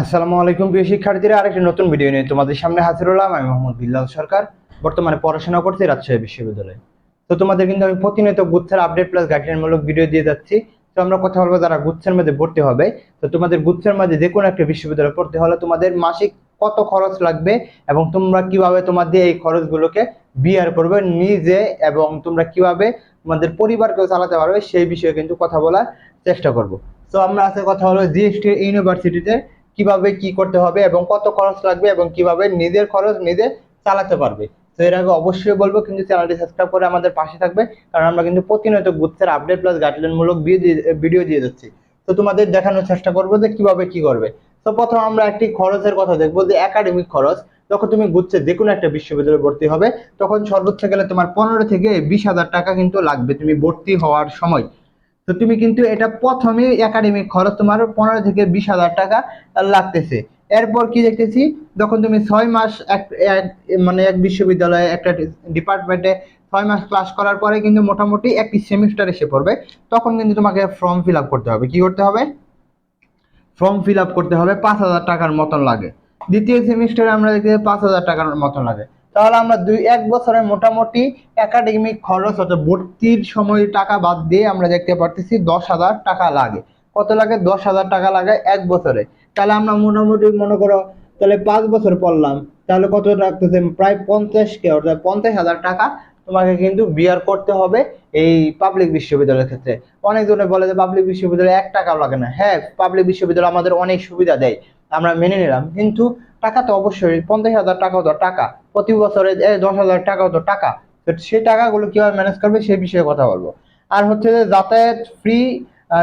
আসসালামু আলাইকুম প্রিয় শিক্ষার্থীরা, আরেকটি নতুন ভিডিও নিয়ে তোমাদের সামনে হাজির হলাম। আমি মোহাম্মদ বিল্লাল সরকার, বর্তমানে পড়াশোনা করছি রাজশাহী বিশ্ববিদ্যালয়ে। তো তোমাদের কিন্তু আমি প্রতিনিয়ত গুচ্ছের আপডেট প্লাস গাইডলাইনমূলক ভিডিও দিয়ে যাচ্ছি। তো আমরা কথা বলব যারা গুচ্ছের মধ্যে ভর্তি হবে। তো তোমাদের গুচ্ছের মধ্যে যে কোনো একটা বিশ্ববিদ্যালয়ে পড়তে হলে তোমাদের মাসিক কত খরচ লাগবে এবং তোমরা কীভাবে তোমাদের এই খরচগুলোকে বিয়ার করবে নিজে এবং তোমরা কীভাবে তোমাদের পরিবারকেও চালাতে পারবে সেই বিষয়ে কিন্তু কথা বলার চেষ্টা করব। তো আমরা আজকে কথা হলো জিএসটি ইউনিভার্সিটিতে কীভাবে কি করতে হবে এবং কত খরচ লাগবে এবং কীভাবে নিজের খরচ নিজে চালাতে পারবে। তো এর আগে অবশ্যই বলব, কিন্তু চ্যানেলটি সাবস্ক্রাইব করে আমাদের পাশে থাকবে, কারণ আমরা কিন্তু প্রতিনিয়ত গুচ্ছের আপডেট প্লাস গাইডলাইন মূলক ভিডিও দিয়ে যাচ্ছি। তো তোমাদের দেখানোর চেষ্টা করব যে কীভাবে কি করবে। তো প্রথম আমরা একটি খরচের কথা দেখব যে একাডেমিক খরচ। যখন তুমি গুচ্ছে যে কোনো একটা বিশ্ববিদ্যালয়ে ভর্তি হবে, তখন সর্বোচ্চ গেলে তোমার পনেরো থেকে বিশ হাজার টাকা কিন্তু লাগবে তুমি ভর্তি হওয়ার সময়। তো তুমি কিন্তু এটা প্রথমে একাডেমিক খরচ তোমার পনেরো থেকে বিশ হাজার টাকা লাগতেছে। এরপর কি দেখতেছি, যখন তুমি ছয় মাস এক মানে এক বিশ্ববিদ্যালয়ে একটা ডিপার্টমেন্টে ছয় মাস ক্লাস করার পরে কিন্তু মোটামুটি একটি সেমিস্টার এসে পড়বে, তখন কিন্তু তোমাকে ফর্ম ফিল আপ করতে হবে। কি করতে হবে? ফর্ম ফিল আপ করতে হবে, পাঁচ হাজার টাকার মতন লাগে। দ্বিতীয় সেমিস্টারে আমরা দেখতে পাঁচ হাজার টাকার মতন লাগে। তাহলে আমরা দুই, এক বছরের মোটামুটি একাডেমিক খরচ অর্থাৎ ভর্তির সময় টাকা বাদ দিয়ে আমরা দেখতে পারতেছি দশ হাজার টাকা লাগে। কত লাগে? দশ হাজার টাকা লাগে এক বছরে। তাহলে আমরা মোটামুটি মনে করো, তাহলে পাঁচ বছর পড়লাম, তাহলে কত রাখতেছে? প্রায় পঞ্চাশ কে, অর্থাৎ পঞ্চাশ হাজার টাকা তোমাকে কিন্তু বিয়ার করতে হবে এই পাবলিক বিশ্ববিদ্যালয়ের ক্ষেত্রে। অনেকজনে বলে যে পাবলিক বিশ্ববিদ্যালয়ে এক টাকাও লাগে না। হ্যাঁ পাবলিক বিশ্ববিদ্যালয় আমাদের অনেক সুবিধা দেয়, আমরা মেনে নিলাম। কিন্তু টাকা তো অবশ্যই, পঞ্চাশ হাজার টাকাও তো টাকা। প্রতি বছরে দশ হাজার টাকাও তো টাকা। তো সেই টাকাগুলো কীভাবে ম্যানেজ করবে সেই বিষয়ে কথা বলব। আর হচ্ছে যে যাতায়াত ফ্রি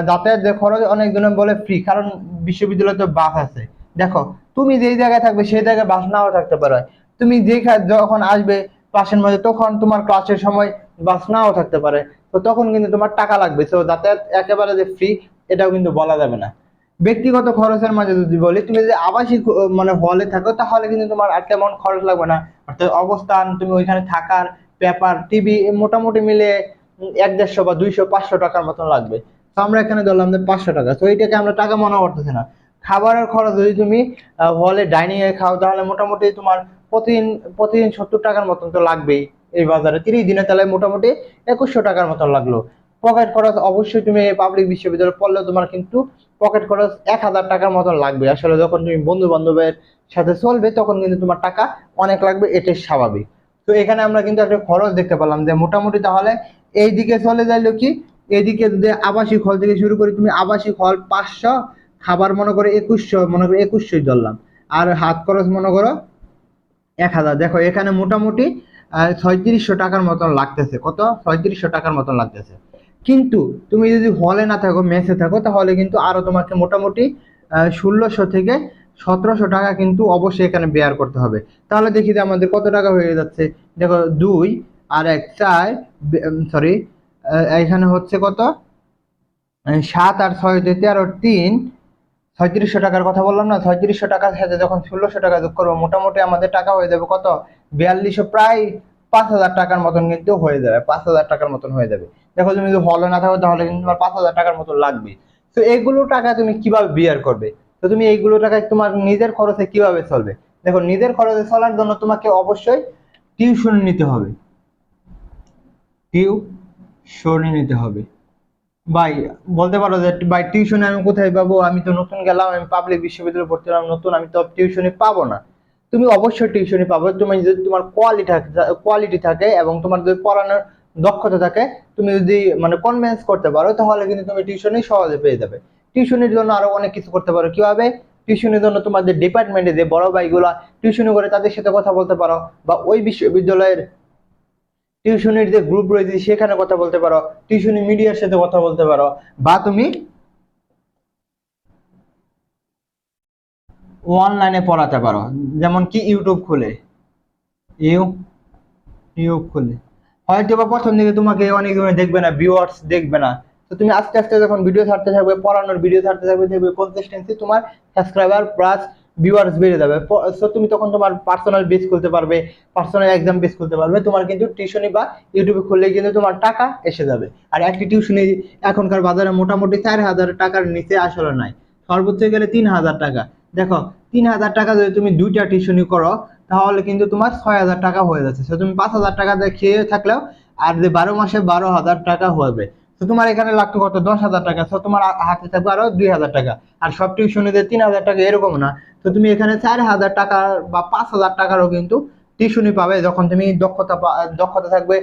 যাতায়াত যে খরচ অনেকজনে বলে ফ্রি কারণ বিশ্ববিদ্যালয়ে তো বাস আছে। দেখো, তুমি যেই জায়গায় থাকবে, সেই জায়গায় বাস নাও থাকতে পারে। তুমি যেখানে যখন আসবে ক্লাসের মধ্যে তখন তোমার ক্লাসের সময় বাস নাও থাকতে পারে। তো তখন কিন্তু তোমার টাকা লাগবে। তো যাতায়াত একেবারে যে ফ্রি এটাও কিন্তু বলা যাবে না। ব্যক্তিগত খরচের মাঝে যদি বলি, তুমি যদি আবাসিক মানে হলে থাকো, তাহলে কিন্তু তোমার আর তেমন খরচ লাগবে না। অর্থাৎ অবস্থান, তুমি ওইখানে থাকার পেপার টিভি মোটামুটি মিলে এক দেড়শো বা দুইশো, পাঁচশো টাকার মতন লাগবে। তো আমরা এখানে ধরলাম যে পাঁচশো টাকা। তো এইটাকে আমরা টাকা মনে করতেছি না। খাবারের খরচ যদি তুমি হলে ডাইনিং এ খাও, তাহলে মোটামুটি তোমার প্রতিদিন প্রতিদিন সত্তর টাকার মতন তো লাগবেই। এই বাজারে তিরিশ দিনে তাহলে মোটামুটি একুশশো টাকার মতন লাগল। পকেট খরচ অবশ্যই তুমি পাবলিক বিশ্ববিদ্যালয়ে পড়লে তোমার কিন্তু পকেট খরচ এক হাজার টাকার মতন লাগবে। আসলে যখন তুমি বন্ধু বান্ধবের সাথে চলবে, তখন কিন্তু তোমার টাকা অনেক লাগবে, এটাই স্বাভাবিক। তো এখানে আমরা কিন্তু একটা খরচ দেখতে পেলাম যে মোটামুটি তাহলে এই দিকে চলে যাইলো কি? এইদিকে যদি আবাসিক হল থেকে শুরু করি তুমি আবাসিক হল পাঁচশো, খাবার মনে করো একুশশো, মনে করো একুশশোই ধরলাম। আর হাত খরচ মনে করো এক হাজার। দেখো এখানে মোটামুটি ছয়ত্রিশশো টাকার মতন লাগতেছে। কত? ছয়ত্রিশশো টাকার মতন লাগতেছে। কিন্তু তুমি যদি হলে না থাকো মেসে থাকো, তাহলে কিন্তু আরও তোমাকে মোটামুটি ষোলোশো থেকে সতেরোশো টাকা কিন্তু অবশ্যই এখানে বেয়ার করতে হবে। তাহলে দেখি যে আমাদের কত টাকা হয়ে যাচ্ছে। দেখো, দুই আর এক চার সরি এখানে হচ্ছে কত? সাত আর ছয় দুই তেরো, তিন। ছয়ত্রিশশো টাকার কথা বললাম না, ছয়ত্রিশশো টাকার সাথে যখন ষোলোশো টাকা যোগ করব, মোটামুটি আমাদের টাকা হয়ে যাবে কত? বিয়াল্লিশশো, প্রায় পাঁচ হাজার টাকার মতন কিন্তু হয়ে যাবে, পাঁচ হাজার টাকার মতন হয়ে যাবে। দেখো তুমি যদি হলে না থাকো, তাহলে কিন্তু তোমার পাঁচ হাজার টাকার মতো লাগবে। তো এইগুলো টাকা তুমি কীভাবে বিয়ার করবে? তো তুমি এইগুলো টাকা তোমার নিজের খরচে কীভাবে চলবে? দেখো, নিজের খরচে চলার জন্য তোমাকে অবশ্যই টিউশন নিতে হবে। টিউশনি নিতে হবে। ভাই, বলতে পারো যে, ভাই টিউশনে আমি কোথায় পাবো? আমি তো নতুন গেলাম, আমি পাবলিক বিশ্ববিদ্যালয়ে ভর্তি হলাম, নতুন, আমি তো টিউশনি পাবো না। তুমি অবশ্যই টিউশনি পাবো। তুমি যদি তোমার কোয়ালিটি থাকে কোয়ালিটি থাকে এবং তোমার যদি পড়ানোর দক্ষতা থাকে, তুমি যদি মানে কনভেন্স করতে পারো, তাহলে কিন্তু তুমি টিউশনি সহজে পেয়ে যাবে। টিউশনির জন্য আরও অনেক কিছু করতে পারো। কীভাবে? টিউশনির জন্য তোমাদের ডিপার্টমেন্টে যে বড় ভাইগুলা টিউশনি করে তাদের সাথে কথা বলতে পারো, বা ওই বিশ্ববিদ্যালয়ের টিউশনির যে গ্রুপ রয়েছে, সেখানে কথা বলতে পারো টিউশনি মিডিয়ার সাথে কথা বলতে পারো, বা তুমি অনলাইনে পড়াতে পারো। যেমন কি ইউটিউব খুলে। ইউ ইউটিউব খুলে। হয়তো বা প্রথম দিকে তোমাকে অনেক জনে দেখবে না ভিউয়ার্স দেখবে না। তো তুমি আস্তে আস্তে যখন ভিডিও ছাড়তে থাকবে, পড়ানোর ভিডিও ছাড়তে থাকবে, দেখবে কনসিস্টেন্সি তোমার সাবস্ক্রাইবার প্লাস ভিউয়ার্স বেড়ে যাবে। সো তুমি তখন তোমার পার্সোনাল বেস খুলতে পারবে পার্সোনাল এক্সাম বেস খুলতে পারবে, তোমার কিন্তু টিউশনি বা ইউটিউবে খুললে কিন্তু তোমার টাকা এসে যাবে। আর একটি টিউশনি এখনকার বাজারে মোটামুটি চার হাজার টাকার নিচে আসলে নাই। সর্বোচ্চ গেলে তিন হাজার টাকা। দেখো, তিন হাজার টাকা যদি তুমি দুইটা টিউশনি করো তাহলে কিন্তু তোমার ছয় হাজার টাকা হয়ে যাচ্ছে। সে তুমি পাঁচ হাজার টাকা দিয়ে খেয়ে থাকলেও আর যে বারো মাসে বারো হাজার টাকা হবে। তো তোমার এখানে লাগতো কত? দশ হাজার টাকা। তো তোমার হাতে থাকবে আরও দুই হাজার টাকা। আর সব টিউশনিতে তিন হাজার টাকা এরকম না। তো তুমি এখানে চার হাজার টাকা বা পাঁচ হাজার টাকারও কিন্তু টিউশনি পাবে, যখন তুমি দক্ষতা দক্ষতা থাকবে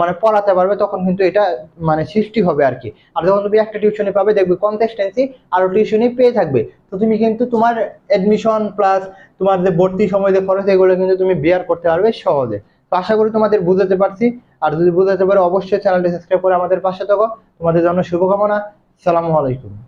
মানে পড়াতে পারবে, তখন কিন্তু এটা মানে সৃষ্টি হবে আর কি। আর যখন তুমি একটা টিউশনি পাবে, দেখবে কনসিস্টেন্সি আরও টিউশনি পেয়ে থাকবে। তো তুমি কিন্তু তোমার এডমিশন প্লাস তোমার যে ভর্তি সময়, যে খরচ, এগুলো কিন্তু তুমি বিয়ার করতে পারবে সহজে। তো আশা করি তোমাদের বুঝাতে পারছি। আর যদি বুঝাতে পারো, অবশ্যই চ্যানেলটি সাবস্ক্রাইব করে আমাদের পাশে থাকো। তোমাদের জন্য শুভকামনা। সালামু আলাইকুম।